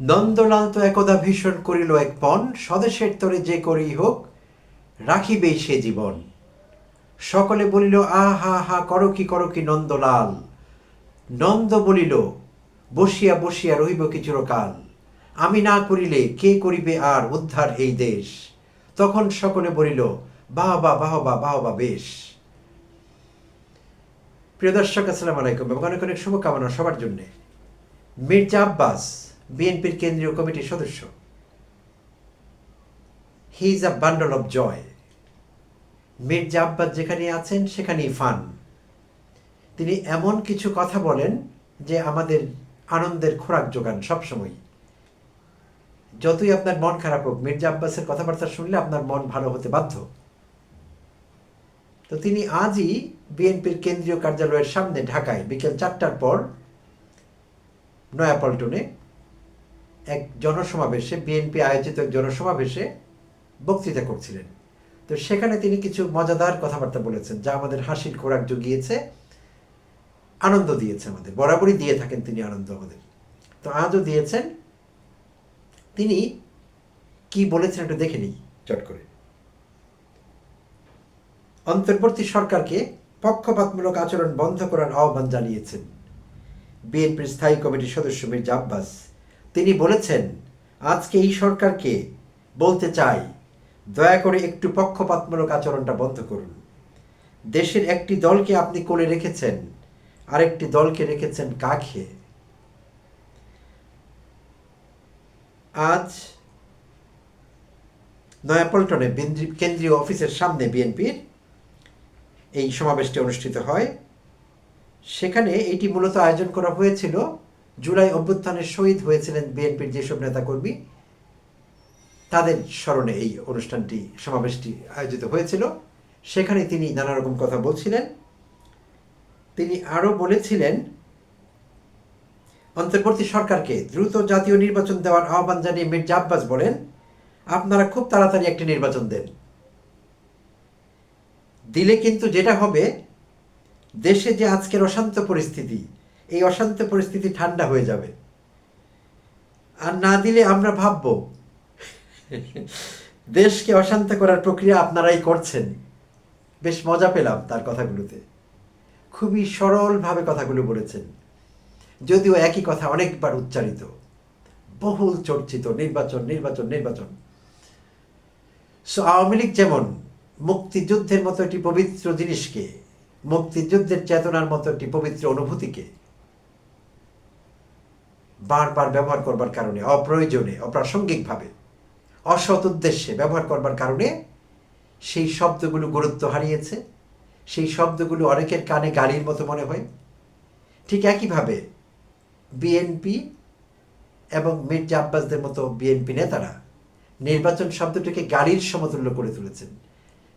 নন্দলাল তো একদা ভীষণ করিল এক পণ, স্বদেশের তরে যে করেই হোক, রাখিবেই সে জীবন। সকলে বলিল আ হা হা করো কি করো কি নন্দলাল। নন্দ বলিল, বসিয়া বসিয়া রহিব কি চিরকাল আমি না করিলে কে করিবে আর উদ্ধার এই দেশ? তখন সকলে বলিল, বাহ বা বাহ বা বাহ বা বেশ। প্রিয় দর্শক, আসসালামু আলাইকুম এবং অনেক অনেক শুভকামনা সবার জন্যে। মির্জা আব্বাস বিএনপির কেন্দ্রীয় কমিটির সদস্য। He is a bundle of joy Mirza Abbas যেখানে আছেন, সেখানেই ফান তিনি এমন কিছু কথা বলেন যে আমাদের আনন্দের খোরাক যোগান সবসময় যতই আপনার মন খারাপ হোক, মির্জা আব্বাসের কথাবার্তা শুনলে আপনার মন ভালো হতে বাধ্য। তো তিনি আজই বিএনপির কেন্দ্রীয় কার্যালয়ের সামনে ঢাকায় বিকেল চারটার পর নয়াপল্টনে এক জনসমাবেশে বিএনপি আয়োজিত এক জনসমাবেশে বক্তৃতা করছিলেন। তো সেখানে তিনি কিছু মজাদার কথাবার্তা বলেছেন, যা আমাদের হাসির খোরাক জুগিয়েছে, আনন্দ দিয়েছে আমাদের, বরাবরই দিয়ে থাকেন তিনি আনন্দ আমাদের। তো আজও দিয়েছেন, তিনি কি বলেছেন একটু দেখে নিই, চট করে। অন্তর্বর্তী সরকারকে পক্ষপাতমূলক আচরণ বন্ধ করার আহ্বান জানিয়েছেন বিএনপির স্থায়ী কমিটির সদস্য মির্জা আব্বাস তিনি বলেছেন, আজকে এই সরকারকে বলতে চাই, দয়া করে একটু পক্ষপাতমূলক আচরণটা বন্ধ করুন। দেশের একটি দলকে আপনি কোলে রেখেছেন, আরেকটি দলকে রেখেছেন কাখে আজ নয়াপল্টনে কেন্দ্রীয় অফিসের সামনে বিএনপির এই সমাবেশটি অনুষ্ঠিত হয়। সেখানে এটি মূলত আয়োজন করা হয়েছিল জুলাই অভ্যুত্থানে শহীদ হয়েছিলেন বিএনপির যেসব নেতাকর্মী, তাদের স্মরণে এই অনুষ্ঠানটি, সমাবেশটি আয়োজিত হয়েছিল। সেখানে তিনি নানা রকম কথা বলছিলেন। তিনি আরও বলেছিলেন, অন্তর্বর্তী সরকারকে দ্রুত জাতীয় নির্বাচন দেওয়ার আহ্বান জানিয়ে মির্জা আব্বাস বলেন, আপনারা খুব তাড়াতাড়ি একটি নির্বাচন দেন। দিলে কিন্তু যেটা হবে, দেশে যে আজকের অশান্ত পরিস্থিতি এই অশান্ত পরিস্থিতি ঠান্ডা হয়ে যাবে। আর না দিলে আমরা ভাবব, দেশকে অশান্ত করার প্রক্রিয়া আপনারাই করছেন। বেশ মজা পেলাম তার কথাগুলোতে। খুবই সরলভাবে কথাগুলো বলেছেন। যদিও একই কথা অনেকবার উচ্চারিত। বহুল চর্চিত, নির্বাচন নির্বাচন নির্বাচন। সো আওয়ামী লীগ যেমন মুক্তিযুদ্ধের মতো একটি পবিত্র জিনিসকে, মুক্তিযুদ্ধের চেতনার মতো একটি পবিত্র অনুভূতিকে বারবার ব্যবহার করবার কারণে, অপ্রয়োজনে, অপ্রাসঙ্গিকভাবে, অসৎ উদ্দেশ্যে ব্যবহার করবার কারণে সেই শব্দগুলো গুরুত্ব হারিয়েছে, সেই শব্দগুলো অনেকের কানে গাড়ির মতো মনে হয়। ঠিক একইভাবে বিএনপি এবং মির্জা আব্বাসদের মতো বিএনপি নেতারা নির্বাচন শব্দটিকে গাড়ির সমতুল্য করে তুলেছেন।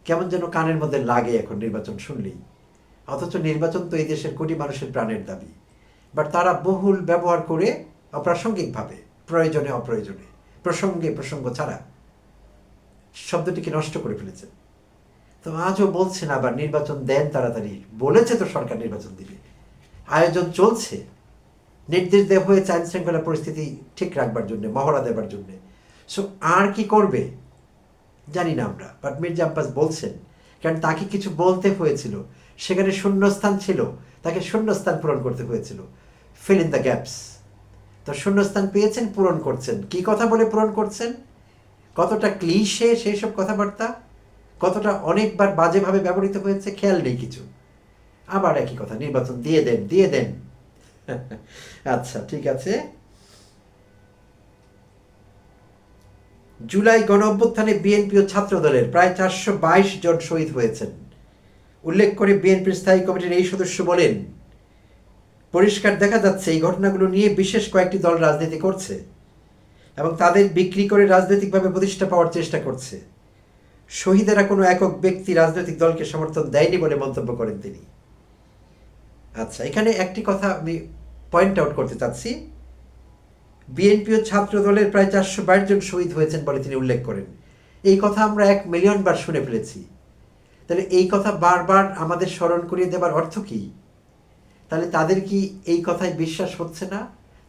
কেমন যেন কানের মধ্যে লাগে এখন নির্বাচন শুনলেই। অথচ নির্বাচন তো এই দেশের কোটি মানুষের প্রাণের দাবি। বাট তারা বহুল ব্যবহার করে অপ্রাসঙ্গিকভাবে, প্রয়োজনে অপ্রয়োজনে, প্রসঙ্গে প্রসঙ্গ ছাড়া শব্দটিকে নষ্ট করে ফেলেছেন তো আজও বলছেন আবার নির্বাচন দেন তাড়াতাড়ি, বলেছে তো সরকার নির্বাচন দিবে। আয়োজন চলছে, নির্দেশ দেওয়া হয়েছে আইন শৃঙ্খলা পরিস্থিতি ঠিক রাখবার জন্য, মহড়া দেবার জন্য। সো আর কি করবে? জানি না আমরা বাট মির্জা আব্বাস বলছেন, কারণ তাকে কিছু বলতে হয়েছিল, সেখানে শূন্যস্থান ছিল, তাকে শূন্যস্থান পূরণ করতে হয়েছিল ফিল ইন দ্য গ্যাপস তো শূন্যস্থান পেয়েছেন, পূরণ করছেন। কি কথা বলে পূরণ করছেন? কতটা ক্লিশে সেই সব কথাবার্তা? কতটা অনেকবার বাজেভাবে ব্যবহৃত হয়েছে? খেয়াল নেই কিছু। আবার একই কথা, নির্বাচন দিয়ে দেন দিয়ে দেন। আচ্ছা ঠিক আছে। জুলাই গণ অভ্যুত্থানে বিএনপি ও ছাত্র দলের প্রায় চারশো বাইশ জন শহীদ হয়েছেন। উল্লেখ করে বিএনপির স্থায়ী কমিটির এই সদস্য বলেন পরিষ্কার দেখা যাচ্ছে এই ঘটনাগুলো নিয়ে বিশেষ কয়েকটি দল রাজনীতি করছে এবং তাদের বিক্রি করে রাজনৈতিকভাবে প্রতিষ্ঠা পাওয়ার চেষ্টা করছে। শহীদেরা কোনো একক ব্যক্তি রাজনৈতিক দলকে সমর্থন দেয়নি বলে মন্তব্য করেন তিনি। আচ্ছা এখানে একটি কথা আমি পয়েন্ট আউট করতে চাচ্ছি। বিএনপি ও ছাত্র দলের প্রায় চারশো বাইশ জন শহীদ হয়েছেন বলে তিনি উল্লেখ করেন। এই কথা আমরা এক মিলিয়ন বার শুনে ফেলেছি। তাহলে এই কথা বারবার আমাদের স্মরণ করিয়ে দেবার অর্থ কী? তাহলে তাদের কি এই কথায় বিশ্বাস হচ্ছে না?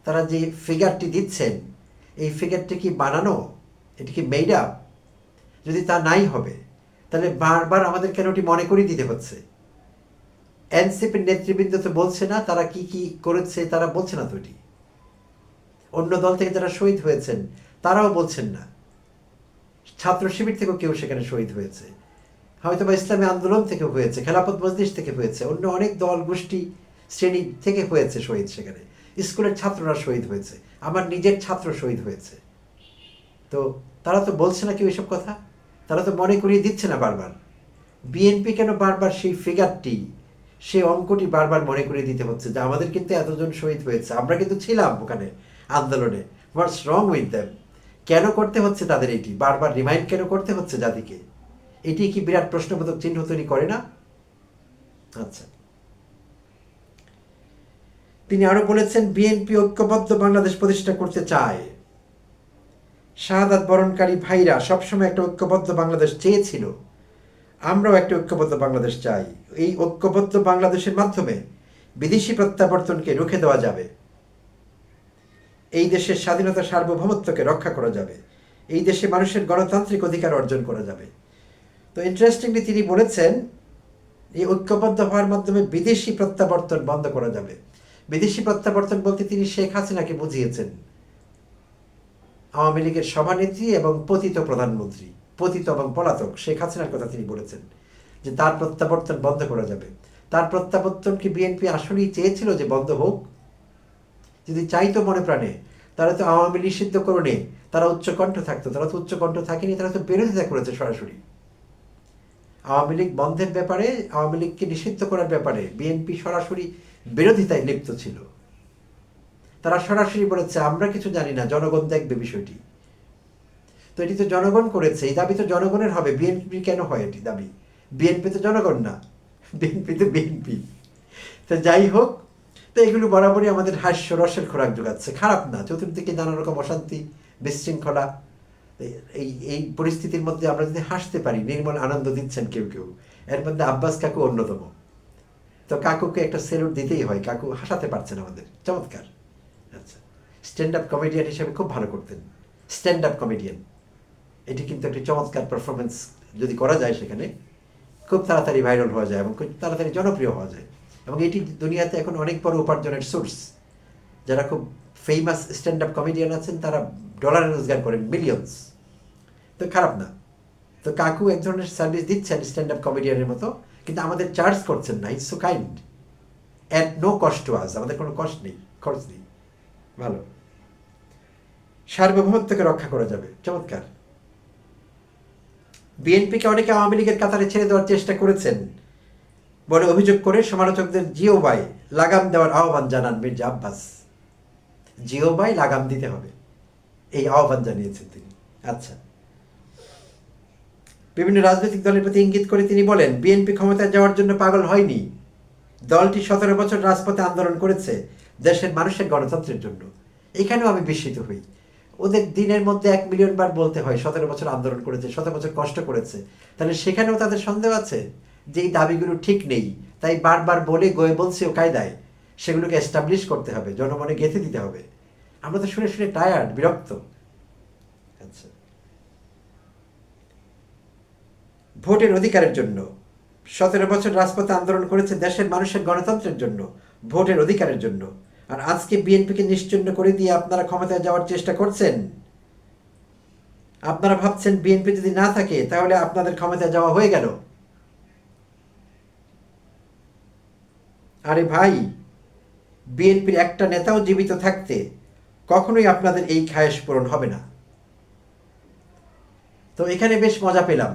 তারা যে ফিগারটি দিচ্ছেন, এই ফিগারটি কি বানানো? এটি কি মেড আপ যদি তা নাই হবে, তাহলে বারবার আমাদের কেন ওটি মনে করিয়ে দিতে হচ্ছে? এনসিপির নেতৃবৃন্দ তো বলছে না, তারা কি কি করেছে তারা বলছে না তো এটি। অন্য দল থেকে যারা শহীদ হয়েছেন, তারাও বলছেন না। ছাত্র শিবির থেকেও কেউ সেখানে শহীদ হয়েছে। হয়তো বা ইসলামী আন্দোলন থেকে হয়েছে খেলাপথ মজলিস থেকে হয়েছে, অন্য অনেক দল গোষ্ঠী শ্রেণি থেকে হয়েছে শহীদ সেখানে। স্কুলের ছাত্ররা শহীদ হয়েছে। আমার নিজের ছাত্র শহীদ হয়েছে। তো তারা তো বলছে না কেউ এসব কথা? তারা তো মনে করিয়ে দিচ্ছে না বারবার। বিএনপি কেন বারবার সেই ফিগারটি সেই অঙ্কটি বারবার মনে করিয়ে দিতে হচ্ছে যে আমাদের কিন্তু এতজন শহীদ হয়েছে। আমরা কিন্তু ছিলাম ওখানে আন্দোলনে। হোয়াটস রং উইথ দ্যাম কেন করতে হচ্ছে তাদের এটি? বারবার রিমাইন্ড কেন করতে হচ্ছে জাতিকে? এটি কি বিরাট প্রশ্নবোধক চিহ্ন তৈরি করে না? আচ্ছা। তিনি আরও বলেছেন, বিএনপি ঐক্যবদ্ধ বাংলাদেশ প্রতিষ্ঠা করতে চায়। শাহাদাত বরণকারী ভাইরা সবসময় একটা ঐক্যবদ্ধ বাংলাদেশ চেয়েছিল। আমরাও একটা ঐক্যবদ্ধ বাংলাদেশ চাই। এই ঐক্যবদ্ধ বাংলাদেশের মাধ্যমে বিদেশি প্রত্যাবর্তনকে রুখে দেওয়া যাবে। এই দেশের স্বাধীনতা সার্বভৌমত্বকে রক্ষা করা যাবে। এই দেশে মানুষের গণতান্ত্রিক অধিকার অর্জন করা যাবে। তো ইন্টারেস্টিংলি তিনি বলেছেন, এই ঐক্যবদ্ধ হওয়ার মাধ্যমে বিদেশি প্রত্যাবর্তন বন্ধ করা যাবে। বিদেশি প্রত্যাবর্তন বলতে তিনি শেখ হাসিনাকে বুঝিয়েছেন। আওয়ামী লীগের সভানেত্রী এবং পতিত প্রধানমন্ত্রী, পতিত এবং পলাতক শেখ হাসিনার কথা তিনি বলেছেন যে তার প্রত্যাবর্তন বন্ধ করা যাবে। তার প্রত্যাবর্তন কি বিএনপি আসলেই চেয়েছিল যে বন্ধ হোক? যদি চাইতো মনে প্রাণে, তারা তো আওয়ামী সিদ্ধ করণে তারা উচ্চকণ্ঠ থাকতো, তারা তো উচ্চকণ্ঠ থাকেনি, তারা তো বিরোধিতা করেছে সরাসরি। আওয়ামী লীগ বন্ধের ব্যাপারে, আওয়ামী লীগকে নিষিদ্ধ করার ব্যাপারে বিএনপি সরাসরি বিরোধিতায় লিপ্ত ছিল। তারা সরাসরি বলেছে, আমরা কিছু জানি না, জনগণ দেখবে বিষয়টি। তো এটি তো জনগণ করেছে, এই দাবি তো জনগণের হবে। বিএনপি কেন হয় এটি দাবি? বিএনপি তো জনগণ না, বিএনপি তো বিএনপি। তো যাই হোক, তো এগুলো বরাবরই আমাদের হাস্য রসের খোরাক যোগাচ্ছে। খারাপ না, চতুর্দিকে নানা রকম অশান্তি, বিশৃঙ্খলা। এই এই পরিস্থিতির মধ্যে আমরা যদি হাসতে পারি, নির্মল আনন্দ দিচ্ছেন কেউ কেউ। এর মধ্যে আব্বাস কাকু অন্যতম। তো কাকুকে একটা সেলুট দিতেই হয়, কাকু হাসাতে পারছেন আমাদের, চমৎকার। আচ্ছা স্ট্যান্ড আপ কমেডিয়ান হিসেবে খুব ভালো করতেন স্ট্যান্ড আপ কমেডিয়ান এটি কিন্তু একটি চমৎকার পারফরমেন্স যদি করা যায় সেখানে, খুব তাড়াতাড়ি ভাইরাল হওয়া যায় এবং খুব তাড়াতাড়ি জনপ্রিয় হওয়া যায়। এবং এটি দুনিয়াতে এখন অনেক বড় উপার্জনের সোর্স যারা খুব ফেমাস স্ট্যান্ড আপ কমেডিয়ান আছেন, তারা ডলারে রোজগার করেন মিলিয়ন্স তো খারাপ না। তো কাকু এক ধরনের সার্ভিস দিচ্ছেন স্ট্যান্ড আপ কমেডিয়ানের মতো কিন্তু আমাদের চার্জ করছেন না it's so kind at no cost to us আমাদের কোনো কষ্ট নেই, খরচ নেই। ভালো। সার্বভৌমত্বকে রক্ষা করা যাবে, চমৎকার। বিএনপিকে অনেকে আওয়ামী লীগের কাতারে ছেড়ে দেওয়ার চেষ্টা করেছেন বলে অভিযোগ করে সমালোচকদের জিও বাই লাগাম দেওয়ার আহ্বান জানান মির্জা আব্বাস। জিও বাই লাগাম দিতে হবে, এই আহ্বান জানিয়েছেন তিনি। আচ্ছা। বিভিন্ন রাজনৈতিক দলের প্রতি ইঙ্গিত করে তিনি বলেন, বিএনপি ক্ষমতায় যাওয়ার জন্য পাগল হয়নি। দলটি সতেরো বছর রাজপথে আন্দোলন করেছে দেশের মানুষের গণতন্ত্রের জন্য। এখানেও আমি বিস্মিত হই। ওদের দিনের মধ্যে এক মিলিয়ন বার বলতে হয়, সতেরো বছর আন্দোলন করেছে সতেরো বছর কষ্ট করেছে। তাহলে সেখানেও তাদের সন্দেহ আছে যে এই দাবিগুলো ঠিক নেই। তাই বারবার বলে গয়ে বলছে ও কায়দায় সেগুলোকে এস্টাবলিশ করতে হবে, জনমনে গেঁথে দিতে হবে। আমরা তো শুনে শুনে টায়ার্ড বিরক্ত। আচ্ছা। ভোটের অধিকারের জন্য। সতেরো বছর রাজপথে আন্দোলন করেছে দেশের মানুষের গণতন্ত্রের জন্য, ভোটের অধিকারের জন্য। আর আজকে বিএনপিকে নিশ্চিন্ন করে দিয়ে আপনারা ক্ষমতায় যাওয়ার চেষ্টা করছেন? আপনারা ভাবছেন বিএনপি যদি না থাকে, তাহলে আপনাদের ক্ষমতায় যাওয়া হয়ে গেল। আরে ভাই, বিএনপির একটা নেতাও জীবিত থাকতে কখনোই আপনাদের এই খায়েশ পূরণ হবে না। তো এখানে বেশ মজা পেলাম।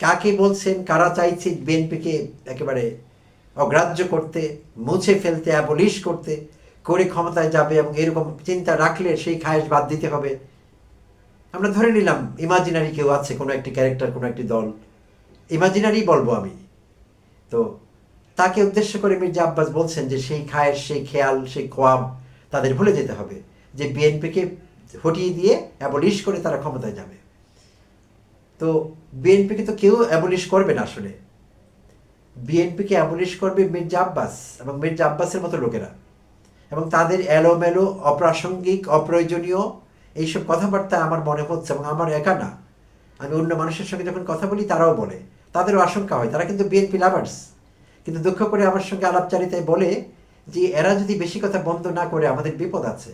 কাকে বলছেন, কারা চাইছে বিএনপিকে একেবারে অগ্রাহ্য করতে, মুছে ফেলতে অ্যাবলিশ করতে, করে ক্ষমতায় যাবে এবং এরকম চিন্তা রাখলে সেই খায়েশ বাদ দিতে হবে? আমরা ধরে নিলাম ইমাজিনারি কেউ আছে, কোনো একটি ক্যারেক্টার কোনো একটি দল। ইমাজিনারি বলব আমি। তো তাকে উদ্দেশ্য করে মির্জা আব্বাস বলছেন যে সেই খায়েশ, সেই খেয়াল, সেই খোয়াব তাদের ভুলে যেতে হবে, যে বিএনপিকে হটিয়ে দিয়ে অ্যাবলিশ করে তারা ক্ষমতায় যাবে। তো বিএনপিকে তো কেউ অ্যাবলিশ করবে না আসলে। বিএনপিকে অ্যাবলিশ করবে মির্জা আব্বাস এবং মির্জা আব্বাসের মতো লোকেরা। এবং তাদের এলোমেলো, অপ্রাসঙ্গিক, অপ্রয়োজনীয় এইসব কথাবার্তা আমার মনে হচ্ছে এবং আমার একা না। আমি অন্য মানুষের সঙ্গে যখন কথা বলি, তারাও বলে। তাদেরও আশঙ্কা হয়। তারা কিন্তু বিএনপি লাভার্স কিন্তু দুঃখ করে আমার সঙ্গে আলাপচারিতায় বলে যে, এরা যদি বেশি কথা বন্ধ না করে, আমাদের বিপদ আছে।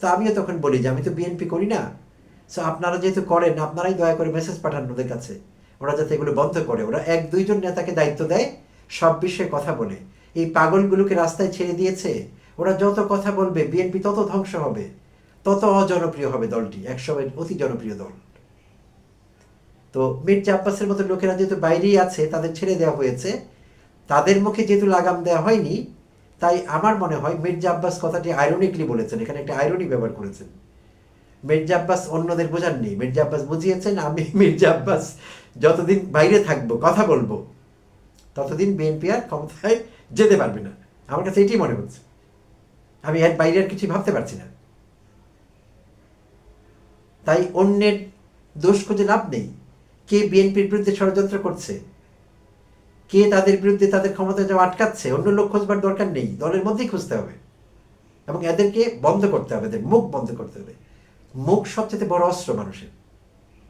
তো আমিও তখন বলি যে, আমি তো বিএনপি করি না। সো আপনারা যেহেতু করেন, আপনারাই দয়া করে মেসেজ পাঠান ওদের কাছে। ওরা যাতে এগুলো বন্ধ করে। ওরা এক দুইজন নেতাকে দায়িত্ব দেয়, সব বিষয়ে কথা বলে। এই পাগলগুলোকে রাস্তায় ছেড়ে দিয়েছে, ওরা যত কথা বলবে বিএনপি তত ধ্বংস হবে। তত অজনপ্রিয় হবে দলটি, একসময় অতি জনপ্রিয় দল। তো, মির্জা আব্বাসের মতো লোকেরা যেহেতু বাইরেই আছে, তাদের ছেড়ে দেওয়া হয়েছে। তাদের মুখে যেহেতু লাগাম দেওয়া হয়নি, তাই আমার মনে হয় মির্জা আব্বাস কথাটি আইরনিকলি বলেছেন। এখানে একটা আইরনি ব্যবহার করেছেন। মির্জা আব্বাস অন্যদের বোঝাননি মির্জা আব্বাস বুঝিয়েছেন, আমি মির্জা আব্বাস যতদিন বাইরে থাকব, কথা বলব, ততদিন বিএনপি আর ক্ষমতায় যেতে পারবে না। আমার কাছে এটাই মনে হচ্ছে। আমি এর বাইরে আর কিছু ভাবতে পারছি না। তাই অন্যের দোষ খুঁজে লাভ নেই। কে বিএনপির বিরুদ্ধে ষড়যন্ত্র করছে? কে তাদের বিরুদ্ধে তাদের ক্ষমতা যাওয়া আটকাচ্ছে? অন্য লোক খোঁজবার দরকার নেই। দলের মধ্যেই খুঁজতে হবে। এবং এদেরকে বন্ধ করতে হবে, এদের মুখ বন্ধ করতে হবে। মুখ সবচেয়ে বড় অস্ত্র মানুষের।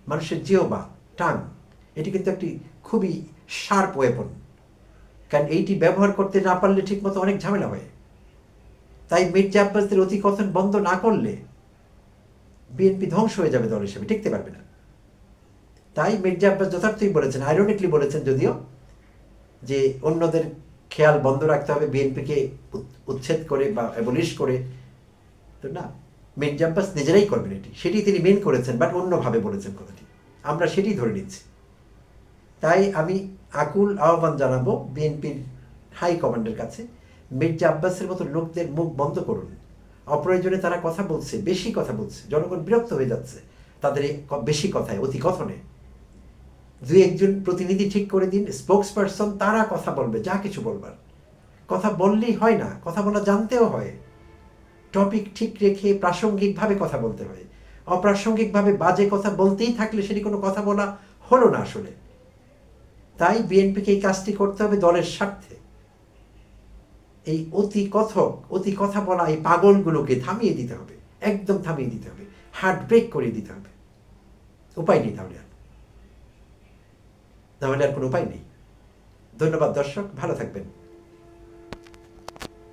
মানুষের জিওবা টাং, এটি কিন্তু একটি খুবই শার্প ওয়েপন কারণ এইটি ব্যবহার করতে না পারলে ঠিকমতো অনেক ঝামেলা হয়। তাই মির্জা আব্বাসদের অতিকথন বন্ধ না করলে বিএনপি ধ্বংস হয়ে যাবে দল হিসেবে টিকতে পারবে না। তাই মির্জা আব্বাস যথার্থই বলেছেন আইরনিকলি বলেছেন যদিও, যে অন্যদের খেয়াল বন্ধ রাখতে হবে বিএনপিকে উচ্ছেদ করে বা অ্যাবলিশ করে। তো না মির্জা আব্বাস নিজেরাই করবেন এটি সেটি তিনি মেন করেছেন বাট অন্যভাবে বলেছেন কথাটি। আমরা সেটি ধরে নিচ্ছি। তাই আমি আকুল আহ্বান জানাব বিএনপির হাই কমান্ডের কাছে মির্জা আব্বাসের মতো লোকদের মুখ বন্ধ করুন। অপ্রয়োজনে তারা কথা বলছে, বেশি কথা বলছে, জনগণ বিরক্ত হয়ে যাচ্ছে তাদের বেশি কথায়, অতি কথনে। দুই একজন প্রতিনিধি ঠিক করে দিন স্পোক্স পারসন তারা কথা বলবে, যা কিছু বলবার। কথা বললেই হয় না, কথা বলা জানতেও হয়। টপিক ঠিক রেখে প্রাসঙ্গিকভাবে কথা বলতে হয়। অপ্রাসঙ্গিকভাবে বাজে কথা বলতেই থাকলে সেটি কোনো কথা বলা হলো না আসলে। তাই বিএনপিকে এই কাজটি করতে হবে দলের স্বার্থে। এই অতি কথক, অতি কথা বলা এই পাগলগুলোকে থামিয়ে দিতে হবে, একদম থামিয়ে দিতে হবে, হার্ট ব্রেক করে দিতে হবে। উপায় নেই তাহলে আর। তাহলে আর কোনো উপায় নেই। ধন্যবাদ দর্শক, ভালো থাকবেন।